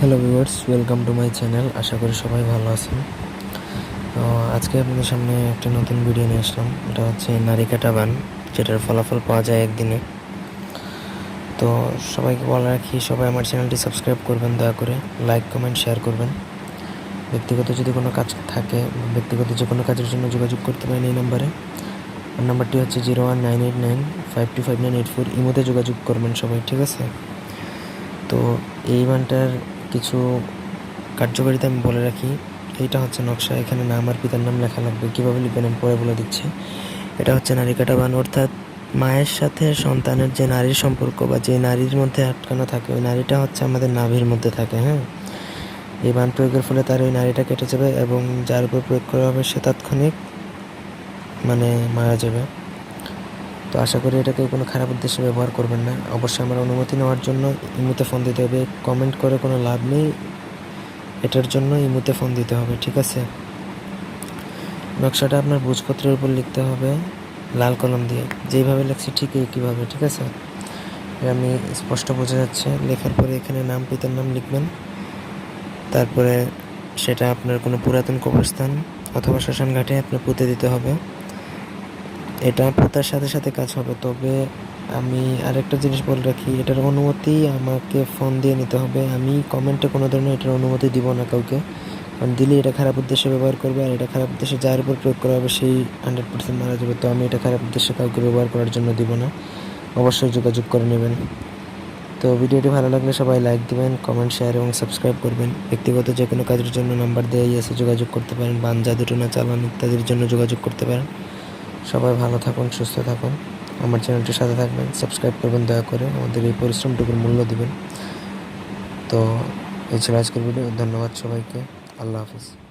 Hello viewers welcome to my channel আশা করি সবাই ভালো আছেন। আজকে আপনাদের সামনে একটা নতুন ভিডিও নিয়ে আসলাম। এটা হচ্ছে নারী কাটা বান, যেটার ফলাফল পাওয়া যায় একদিনে। তো সবাইকে বলা রাখি, সবাই আমার চ্যানেলটি সাবস্ক্রাইব করবেন, দয়া করে লাইক কমেন্ট শেয়ার করবেন। ব্যক্তিগত যদি কোনো কাজ থাকে, ব্যক্তিগত যে কোনো কাজের জন্য যোগাযোগ করতে পারেন এই নাম্বারে। আর নাম্বারটি হচ্ছে zero one nine eight nine five two five nine eight four ইমোতে যোগাযোগ করবেন সবাই, ঠিক আছে? তো এই বানটার কিছু কার্যকারিতা আমি বলে রাখি। এইটা হচ্ছে নকশা। এখানে নাম আর পিতার নাম লেখা লাগবে। কীভাবে লিখবেন আমি পরে বলে দিচ্ছি। এটা হচ্ছে নারী কাটা বান অর্থাৎ মায়ের সাথে সন্তানের যে নারীর সম্পর্ক বা যে নারীর মধ্যে আটকানো থাকে, ওই নারীটা হচ্ছে আমাদের নাভির মধ্যে থাকে হ্যাঁ? এই বান প্রয়োগের ফলে তার ওই নারীটা কেটে যাবে এবং যার উপর প্রয়োগ করা হবে সে তাৎক্ষণিক মানে মারা যাবে। তো আশা করি এটাকে কোনো খারাপ উদ্দেশ্যে ব্যবহার করবেন না। অবশ্যই আমার অনুমতি নেওয়ার জন্য ইমুতে ফোন দিতে হবে। কমেন্ট করে কোনো লাভ নেই। এটার জন্য ইমুতে ফোন দিতে হবে, ঠিক আছে? নকশাটা আপনার ভোজপত্রের উপর লিখতে হবে, লাল কলম দিয়ে। যেইভাবে লিখছি ঠিক একইভাবে, ঠিক আছে? আমি স্পষ্ট বোঝা যাচ্ছে। লেখার পরে এখানে নাম, পিতার নাম লিখবেন। তারপরে সেটা আপনার কোনো পুরাতন কবরস্থান অথবা শ্মশান ঘাটে আপনার পুঁতে দিতে হবে। এটা পোতার সাথে সাথে কাজ হবে। তবে আমি আরেকটা জিনিস বলে রাখি, এটার অনুমতি আমাকে ফোন দিয়ে নিতে হবে। আমি কমেন্টে কোনো ধরনের এটার অনুমতি দিব না কাউকে। কারণ দিলে এটা খারাপ উদ্দেশ্যে ব্যবহার করবে আর এটা খারাপ উদ্দেশ্যে যার উপর প্রয়োগ করা হবে সেই হান্ড্রেড পার্সেন্ট মারা যাবে। তো আমি এটা খারাপ উদ্দেশ্যে কাউকে ব্যবহার করার জন্য দিব না। অবশ্যই যোগাযোগ করে নেবেন। তো ভিডিওটি ভালো লাগলে সবাই লাইক দিবেন কমেন্ট শেয়ার এবং সাবস্ক্রাইব করবেন। ব্যক্তিগত যে কোনো কাজের জন্য নাম্বার দেওয়াই আছে, যোগাযোগ করতে পারেন। বান জাদুটনা চালান ইত্যাদির জন্য যোগাযোগ করতে পারেন। সবাই ভালো থাকুন, সুস্থ থাকুন। আমার চ্যানেলটির সাথে থাকবেন, সাবস্ক্রাইব করবেন, দয়া করে আমাদের এই পরিশ্রমটুকুর মূল্য দেবেন। তো, এই ছিল আজকের ভিডিও ধন্যবাদ সবাইকে, আল্লাহ হাফিজ।